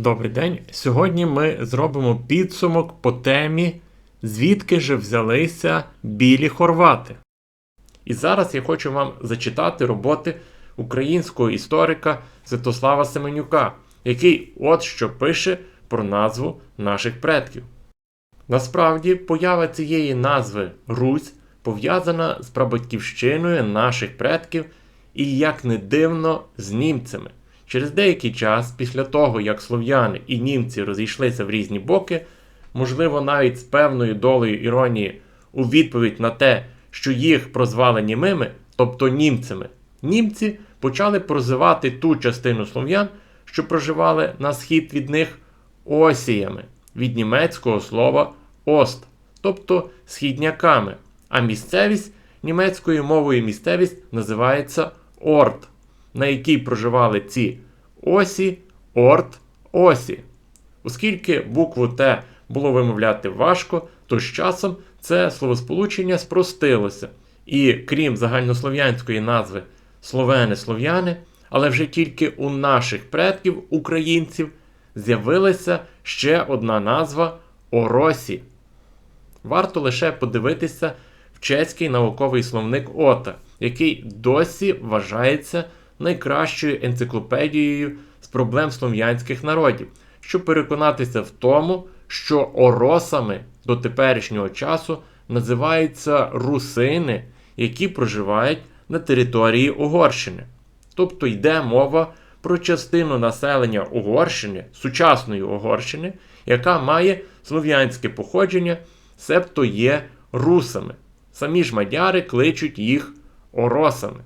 Добрий день. Сьогодні ми зробимо підсумок по темі, звідки же взялися білі хорвати. І зараз я хочу вам зачитати роботи українського історика Святослава Семенюка, який от що пише про назву наших предків. Насправді, поява цієї назви Русь пов'язана з прабатьківщиною наших предків і, як не дивно, з німцями. Через деякий час, після того, як слов'яни і німці розійшлися в різні боки, можливо, навіть з певною долею іронії у відповідь на те, що їх прозвали німими, тобто німцями, німці почали прозивати ту частину слов'ян, що проживали на схід від них осіями від німецького слова ост, тобто східняками, а місцевість німецькою мовою місцевість називається орт, на якій проживали ці осі, орт, осі. Оскільки букву Т було вимовляти важко, то з часом це словосполучення спростилося. І крім загальнослов'янської назви словени-слов'яни, але вже тільки у наших предків, українців, з'явилася ще одна назва Оросі. Варто лише подивитися в чеський науковий словник Ота, який досі вважається найкращою енциклопедією з проблем слов'янських народів, щоб переконатися в тому, що оросами до теперішнього часу називаються русини, які проживають на території Угорщини. Тобто йде мова про частину населення Угорщини, сучасної Угорщини, яка має слов'янське походження, себто є русами. Самі ж мадяри кличуть їх оросами.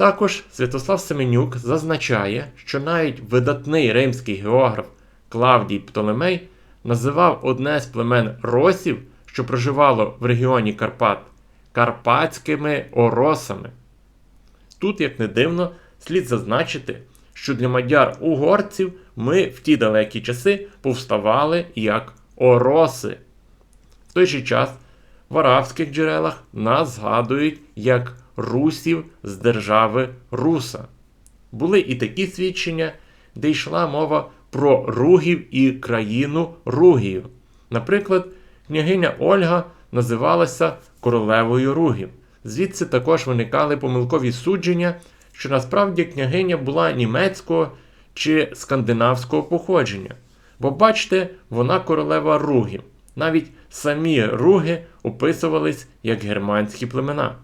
Також Святослав Семенюк зазначає, що навіть видатний римський географ Клавдій Птолемей називав одне з племен росів, що проживало в регіоні Карпат, карпатськими оросами. Тут, як не дивно, слід зазначити, що для мадяр-угорців ми в ті далекі часи повставали як ороси. В той же час в арабських джерелах нас згадують як русів з держави Руса. Були і такі свідчення, де йшла мова про ругів і країну Ругію. Наприклад, княгиня Ольга називалася королевою Ругів. Звідси також виникали помилкові судження, що насправді княгиня була німецького чи скандинавського походження. Бо бачите, вона королева Ругів. Навіть самі руги описувались як германські племена.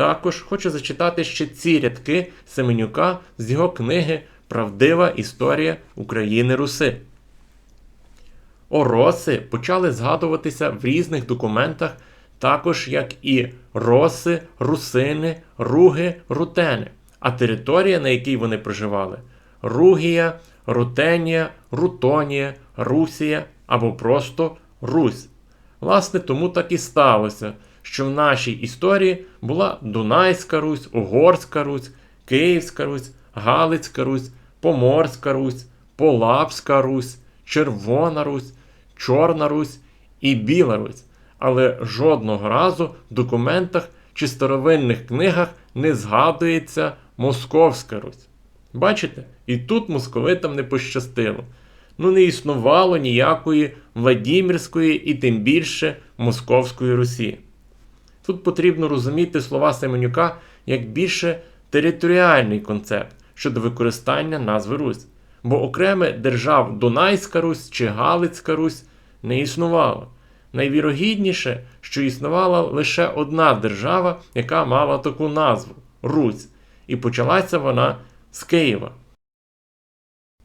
Також хочу зачитати ще ці рядки Семенюка з його книги Правдива історія України Руси. Ороси почали згадуватися в різних документах, також як і роси, русини, руги, рутени, а територія, на якій вони проживали Ругія, Рутенія, Рутонія, Русія або просто Русь. Власне, тому так і сталося, що в нашій історії була Дунайська Русь, Угорська Русь, Київська Русь, Галицька Русь, Поморська Русь, Полапська Русь, Червона Русь, Чорна Русь і Біла Русь. Але жодного разу в документах чи старовинних книгах не згадується Московська Русь. Бачите? І тут московитам не пощастило. Ну, не існувало ніякої Владімірської і тим більше Московської Русі. Тут потрібно розуміти слова Семенюка як більше територіальний концепт щодо використання назви Русь, бо окреме держав Дунайська Русь чи Галицька Русь не існувало. Найвірогідніше, що існувала лише одна держава, яка мала таку назву Русь, і почалася вона з Києва.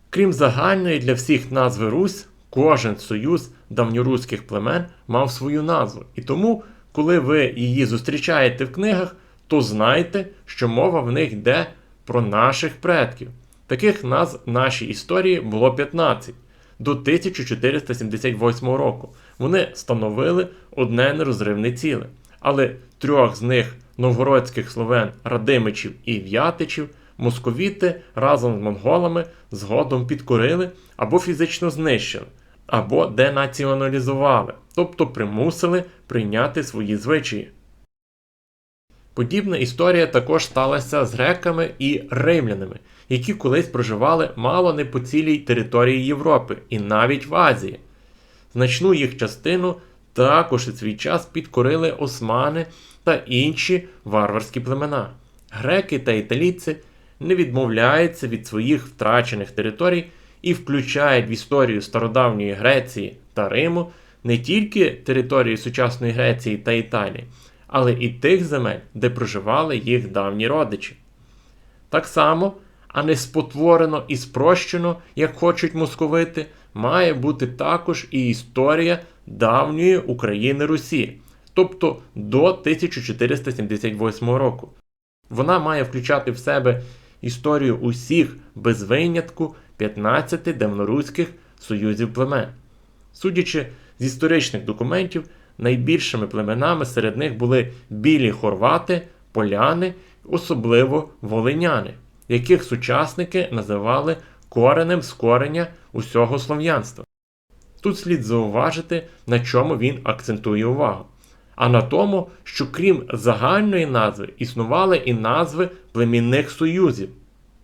Крім загальної для всіх назви Русь, кожен союз давньоруських племен мав свою назву. І тому, коли ви її зустрічаєте в книгах, то знайте, що мова в них йде про наших предків. Таких назв в нашій історії було 15 до 1478 року. Вони становили одне нерозривне ціле. Але трьох з них новгородських словен Радимичів і В'ятичів московіти разом з монголами згодом підкорили або фізично знищили, або денаціоналізували, тобто примусили прийняти свої звичаї. Подібна історія також сталася з греками і римлянами, які колись проживали мало не по цілій території Європи і навіть в Азії. Значну їх частину також у свій час підкорили османи та інші варварські племена. Греки та італійці не відмовляються від своїх втрачених територій і включають в історію стародавньої Греції та Риму не тільки території сучасної Греції та Італії, але і тих земель, де проживали їх давні родичі. Так само, а не спотворено і спрощено, як хочуть московити, має бути також і історія давньої України Русі, тобто до 1478 року. Вона має включати в себе історію усіх без винятку 15 давноруських союзів племен. Судячи з історичних документів, найбільшими племенами серед них були білі хорвати, поляни, особливо волиняни, яких сучасники називали коренем з кореня усього слов'янства. Тут слід зауважити, на чому він акцентує увагу. А на тому, що крім загальної назви існували і назви племінних союзів.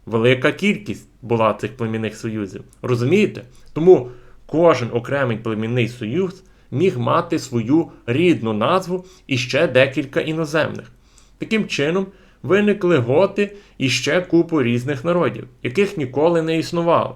Велика кількість була цих племінних союзів. Розумієте? Тому кожен окремий племінний союз міг мати свою рідну назву і ще декілька іноземних. Таким чином, виникли готи і ще купу різних народів, яких ніколи не існувало.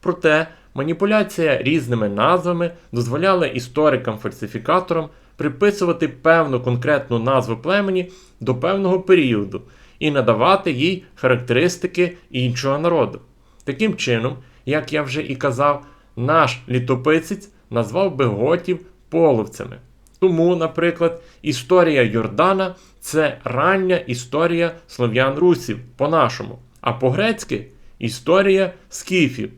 Проте маніпуляція різними назвами дозволяла історикам-фальсифікаторам приписувати певну конкретну назву племені до певного періоду і надавати їй характеристики іншого народу. Таким чином, як я вже і казав, наш літописець назвав би готів половцями. Тому, наприклад, історія Йордана це рання історія слов'ян русів по-нашому, а по-грецьки історія скіфів.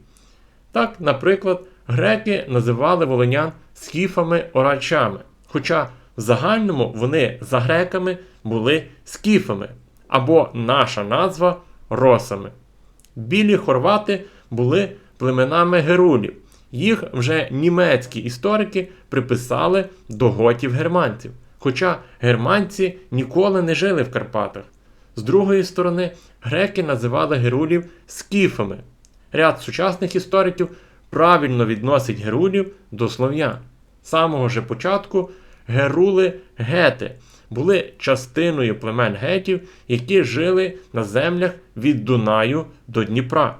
Так, наприклад, греки називали волинян скіфами орачами, хоча в загальному вони за греками були скіфами або наша назва росами. Білі хорвати були племенами герулів. Їх вже німецькі історики приписали до готів германців. Хоча германці ніколи не жили в Карпатах. З другої сторони, греки називали герулів скіфами. Ряд сучасних істориків правильно відносить герулів до слов'ян. З самого же початку герули гети були частиною племен гетів, які жили на землях від Дунаю до Дніпра.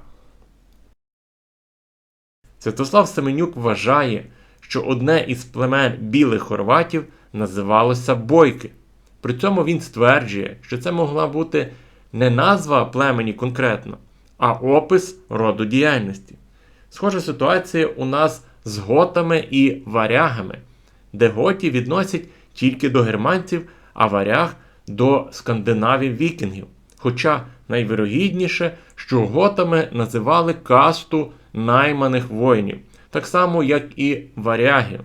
Святослав Семенюк вважає, що одне із племен білих хорватів називалося Бойки. При цьому він стверджує, що це могла бути не назва племені конкретно, а опис роду діяльності. Схожа ситуація у нас з готами і варягами, де готі відносять тільки до германців, а варяг до скандинавів вікінгів. Хоча найвирогідніше, що готами називали касту найманих воїнів, так само, як і варягів.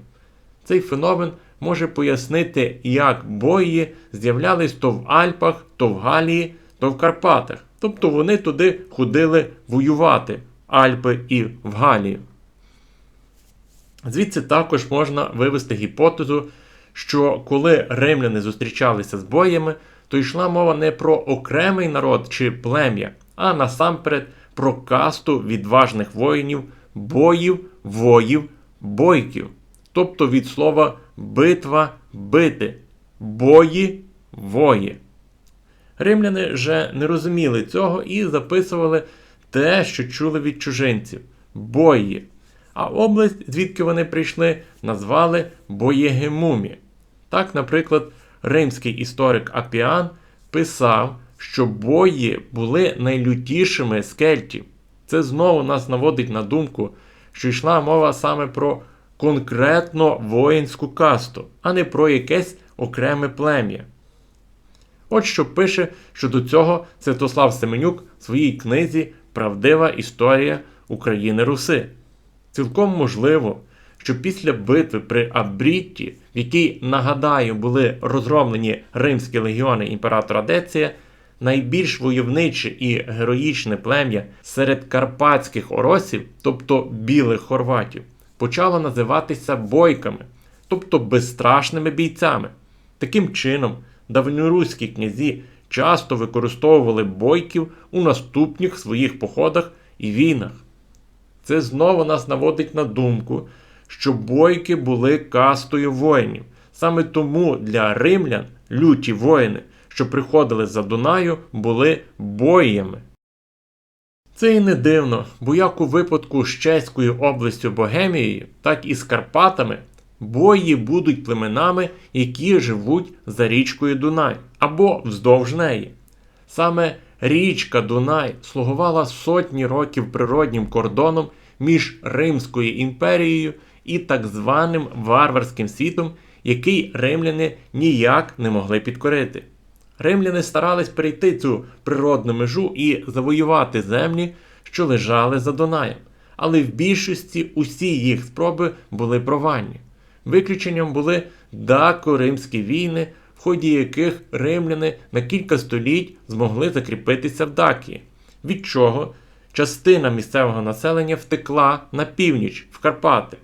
Цей феномен може пояснити, як бої з'являлись то в Альпах, то в Галії, то в Карпатах. Тобто вони туди ходили воювати Альпи і в Галію. Звідси також можна вивести гіпотезу, що коли римляни зустрічалися з боями, то йшла мова не про окремий народ чи плем'я, а насамперед про касту відважних воїнів, боїв, воїв, бойків. Тобто від слова битва бити, бої, вої. Римляни вже не розуміли цього і записували те, що чули від чужинців бої. А область, звідки вони прийшли, назвали Боєгемумі. Так, наприклад, римський історик Апіан писав, що бої були найлютішими з кельтів. Це знову нас наводить на думку, що йшла мова саме про конкретно воїнську касту, а не про якесь окреме плем'я. От що пише щодо цього Святослав Семенюк в своїй книзі Правдива історія України Руси. Цілком можливо, що після битви при Абрітті, в якій, нагадаю, були розгромлені римські легіони імператора Деція, найбільш войовниче і героїчне плем'я серед карпатських оросів, тобто білих хорватів, почало називатися бойками, тобто безстрашними бійцями. Таким чином, давньоруські князі часто використовували бойків у наступних своїх походах і війнах. Це знову нас наводить на думку, що бойки були кастою воїнів. Саме тому для римлян люті воїни, що приходили за Дунаю, були боями. Це і не дивно, бо як у випадку з Чеською областю Богемією, так і з Карпатами бої будуть племенами, які живуть за річкою Дунай або вздовж неї. Саме річка Дунай слугувала сотні років природнім кордоном між Римською імперією і так званим варварським світом, який римляни ніяк не могли підкорити. Римляни старались перейти цю природну межу і завоювати землі, що лежали за Дунаєм, але в більшості усі їх спроби були провальні. Виключенням були дако-римські війни, в ході яких римляни на кілька століть змогли закріпитися в Дакії, від чого частина місцевого населення втекла на північ в Карпати,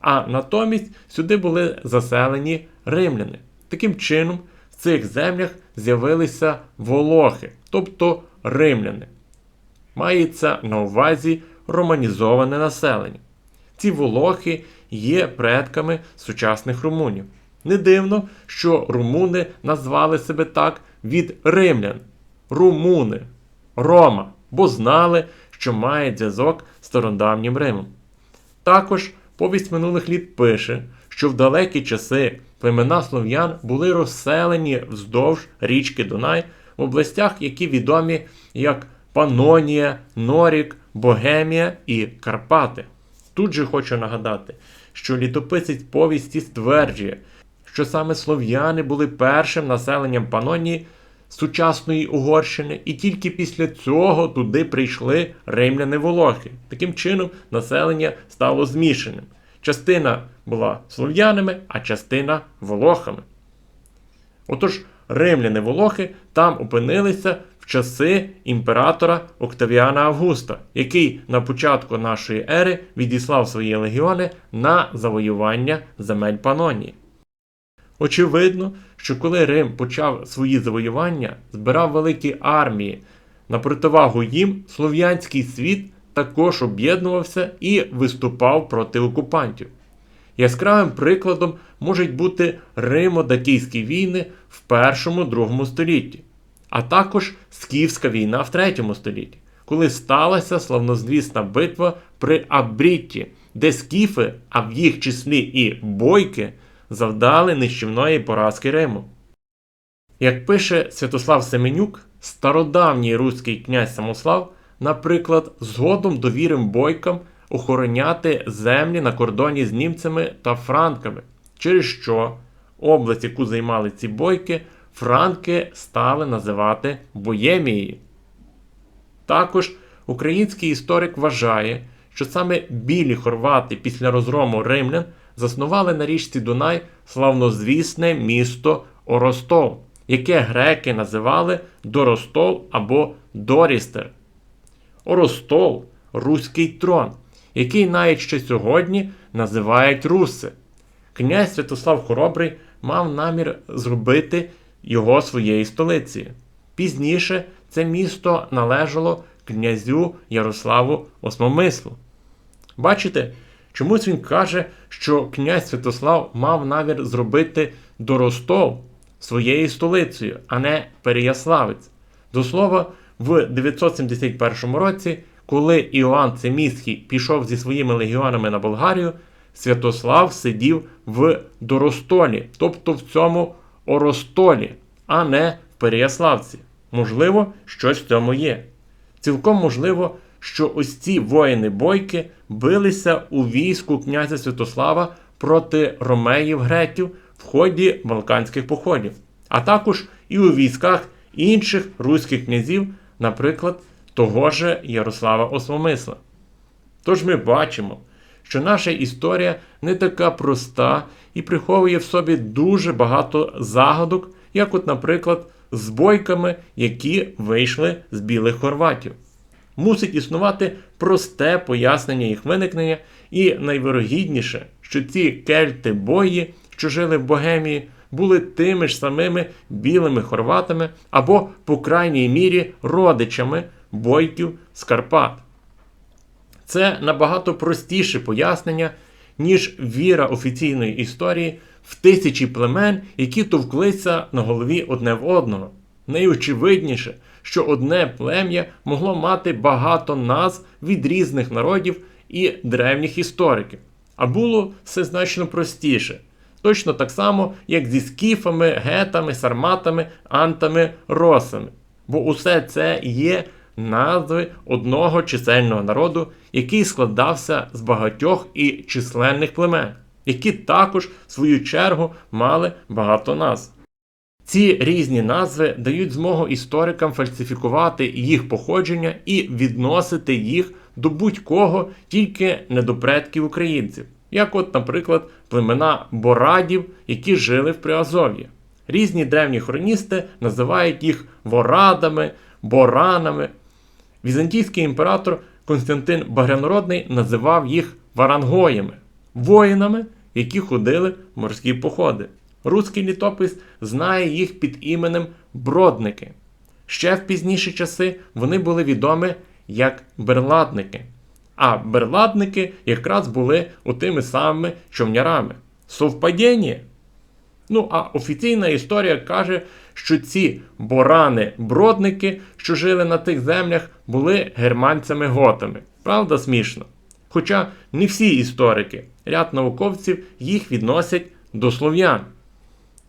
а натомість сюди були заселені римляни. Таким чином, в цих землях з'явилися волохи, тобто римляни. Мається на увазі романізоване населення. Ці волохи є предками сучасних румунів. Не дивно, що румуни назвали себе так від римлян румуни, Рома, бо знали, що має зв'язок з стародавнім Римом. Також повість минулих літ пише, що в далекі часи племена слов'ян були розселені вздовж річки Дунай в областях, які відомі як Панонія, Норік, Богемія і Карпати. Тут же хочу нагадати, що літописець повісті стверджує, що саме слов'яни були першим населенням Панонії сучасної Угорщини, і тільки після цього туди прийшли римляни волохи. Таким чином, населення стало змішаним. Частина була слов'янами, а частина волохами. Отож, римляни волохи там опинилися в часи імператора Октавіана Августа, який на початку нашої ери відіслав свої легіони на завоювання земель Панонії. Очевидно, що коли Рим почав свої завоювання, збирав великі армії. На противагу їм слов'янський світ також об'єднувався і виступав проти окупантів. Яскравим прикладом можуть бути Римо-Дакійські війни в першому-другому столітті, а також Скіфська війна в третьому столітті, коли сталася славнозвісна битва при Абрітті, де скіфи, а в їх числі і бойки, завдали нищівної поразки Риму. Як пише Святослав Семенюк, стародавній руський князь Самослав, наприклад, згодом довірив бойкам охороняти землі на кордоні з німцями та франками, через що область, яку займали ці бойки, франки стали називати Боємією. Також український історик вважає, що саме білі хорвати після розгрому римлян заснували на річці Дунай славнозвісне місто Оростол, яке греки називали Доростол або Дорістер. Оростол руський трон, який навіть ще сьогодні називають Руси. Князь Святослав Хоробрий мав намір зробити його своєю столицею. Пізніше це місто належало князю Ярославу Осмомислу. Бачите, чомусь він каже, що князь Святослав мав намір зробити Доростол своєю столицею, а не Переяславець. До слова, в 971 році, коли Іоанн Цеміський пішов зі своїми легіонами на Болгарію, Святослав сидів в Доростолі, тобто в цьому Оростолі, а не в Переяславці. Можливо, щось в цьому є. Цілком можливо, що ось ці воїни-бойки билися у війську князя Святослава проти ромеїв греків в ході Балканських походів, а також і у військах інших руських князів, наприклад, того же Ярослава Осмомисла. Тож ми бачимо, що наша історія не така проста і приховує в собі дуже багато загадок, як, от, наприклад, з бойками, які вийшли з білих хорватів. Мусить існувати просте пояснення їх виникнення, і найвирогідніше, що ці кельти бої, що жили в Богемії, були тими ж самими білими хорватами або, по крайній мірі, родичами бойків з Карпат. Це набагато простіше пояснення, ніж віра офіційної історії в тисячі племен, які товклися на голові одне в одного. Найочевидніше, що одне плем'я могло мати багато назв від різних народів і древніх істориків. А було все значно простіше. Точно так само, як зі скіфами, гетами, сарматами, антами, росами. Бо усе це є назви одного чисельного народу, який складався з багатьох і численних племен, які також, в свою чергу, мали багато назв. Ці різні назви дають змогу історикам фальсифікувати їх походження і відносити їх до будь-кого, тільки не до предків українців, як от, наприклад, племена борадів, які жили в Приазов'ї. Різні древні хроністи називають їх ворадами, боранами. Візантійський імператор Константин Багрянородний називав їх варангоями, воїнами, які ходили в морські походи. Руський літопис знає їх під іменем бродники. Ще в пізніші часи вони були відомі як берладники. А берладники якраз були отими самими човнярами. Совпадіння? Ну, а офіційна історія каже, що ці борани-бродники, що жили на тих землях, були германцями-готами. Правда, смішно. Хоча не всі історики, ряд науковців їх відносять до слов'ян.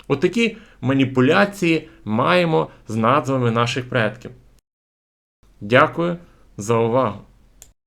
Отакі маніпуляції маємо з назвами наших предків. Дякую за увагу!